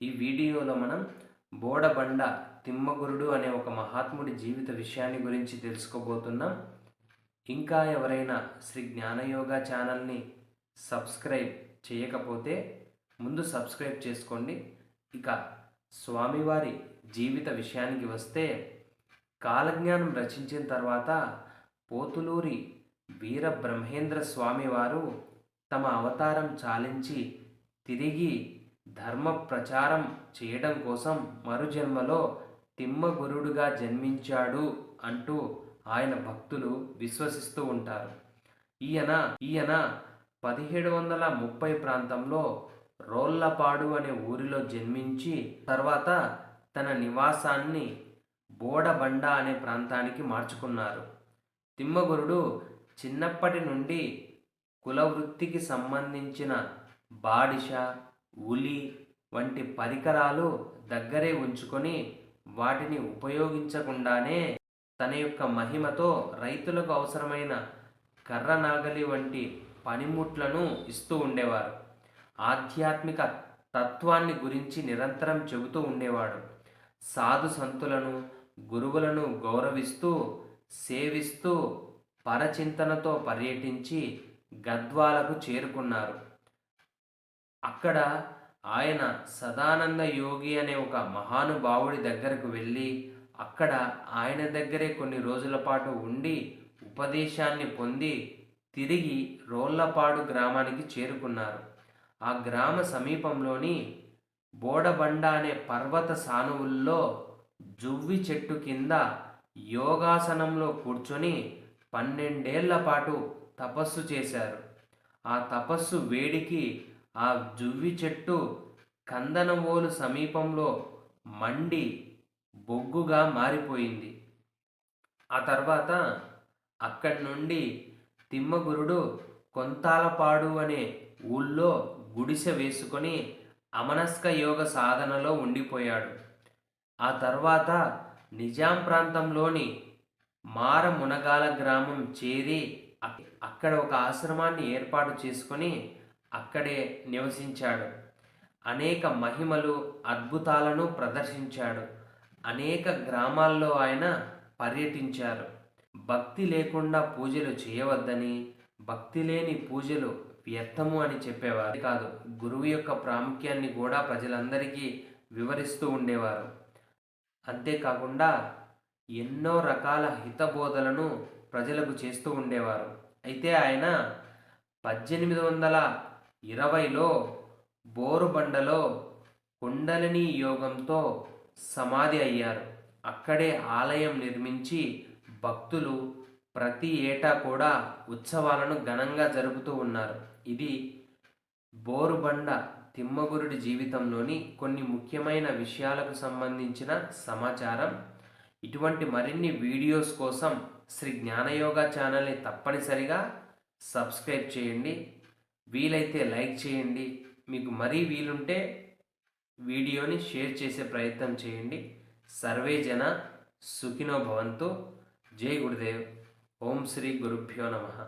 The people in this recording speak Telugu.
ఈ వీడియోలో మనం బోడబండ తిమ్మగురుడు అనే ఒక మహాత్ముడి జీవిత విషయాన్ని గురించి తెలుసుకోబోతున్నాం. ఇంకా ఎవరైనా శ్రీ జ్ఞానయోగ ఛానల్ని సబ్స్క్రైబ్ చేయకపోతే ముందు సబ్స్క్రైబ్ చేసుకోండి. ఇక స్వామివారి జీవిత విషయానికి వస్తే కాలజ్ఞానం రచించిన తర్వాత పోతులూరి వీర బ్రహ్మేంద్ర స్వామివారు తమ అవతారం చాలించి తిరిగి ధర్మ ప్రచారం చేయడం కోసం మరుజన్మలో తిమ్మగురుడుగా జన్మించాడు అంటూ ఆయన భక్తులు విశ్వసిస్తూ ఉంటారు. ఈయన ఈయన పదిహేడు వందల ముప్పై ప్రాంతంలో రోళ్ళపాడు అనే ఊరిలో జన్మించి తర్వాత తన నివాసాన్ని బోడబండ అనే ప్రాంతానికి మార్చుకున్నారు. తిమ్మగురుడు చిన్నప్పటి నుండి కులవృత్తికి సంబంధించిన బాడిష ఉలి వంటి పరికరాలు దగ్గరే ఉంచుకొని వాటిని ఉపయోగించకుండానే తన యొక్క మహిమతో రైతులకు అవసరమైన కర్ర నాగలి వంటి పనిముట్లను ఇస్తూ ఉండేవారు. ఆధ్యాత్మిక తత్వాన్ని గురించి నిరంతరం చెబుతూ ఉండేవాడు. సాధు సంతులను గురువులను గౌరవిస్తూ సేవిస్తూ పరచింతనతో పర్యటించి గద్వాలకు చేరుకున్నారు. అక్కడ ఆయన సదానంద యోగి అనే ఒక మహానుభావుడి దగ్గరకు వెళ్ళి అక్కడ ఆయన దగ్గరే కొన్ని రోజుల పాటు ఉండి ఉపదేశాన్ని పొంది తిరిగి రోళ్ళపాడు గ్రామానికి చేరుకున్నారు. ఆ గ్రామ సమీపంలోని బోడబండ అనే పర్వత సానువుల్లో జువ్వి చెట్టు కింద యోగాసనంలో కూర్చొని పన్నెండేళ్ళ పాటు తపస్సు చేశారు. ఆ తపస్సు వేడికి ఆ జువ్వి చెట్టు కందనవోలు సమీపంలో మండి బొగ్గుగా మారిపోయింది. ఆ తర్వాత అక్కడి నుండి తిమ్మగురుడు కొంతాలపాడు అనే ఊళ్ళో గుడిసె వేసుకొని అమనస్క యోగ సాధనలో ఉండిపోయాడు. ఆ తర్వాత నిజాం ప్రాంతంలోని మార మునగాల గ్రామం చేరి అక్కడ ఒక ఆశ్రమాన్ని ఏర్పాటు చేసుకొని అక్కడే నివసించాడు. అనేక మహిమలు అద్భుతాలను ప్రదర్శించాడు. అనేక గ్రామాల్లో ఆయన పర్యటించారు. భక్తి లేకుండా పూజలు చేయవద్దని భక్తి లేని పూజలు వ్యర్థము అని చెప్పేవారు. కాదు గురువు యొక్క ప్రాముఖ్యాన్ని కూడా ప్రజలందరికీ వివరిస్తూ ఉండేవారు. అంతేకాకుండా ఎన్నో రకాల హితబోధలను ప్రజలకు చేస్తూ ఉండేవారు. అయితే ఆయన పద్దెనిమిది వందల ఇరవైలో బోరుబండలో కుండలిని యోగంతో సమాధి అయ్యారు. అక్కడే ఆలయం నిర్మించి భక్తులు ప్రతి ఏటా కూడా ఉత్సవాలను ఘనంగా జరుపుతూ ఉన్నారు. ఇది బోరుబండ తిమ్మగురుడి జీవితంలోని కొన్ని ముఖ్యమైన విషయాలకు సంబంధించిన సమాచారం. ఇటువంటి మరిన్ని వీడియోస్ కోసం శ్రీ జ్ఞానయోగ ఛానల్ని తప్పనిసరిగా సబ్స్క్రైబ్ చేయండి. వీలైతే లైక్ చేయండి. మీకు మరీ వీలుంటే వీడియోని షేర్ చేసే ప్రయత్నం చేయండి. సర్వే జన సుఖినో భవంతు. జై గురుదేవ్. ఓం శ్రీ గురుభ్యో నమః.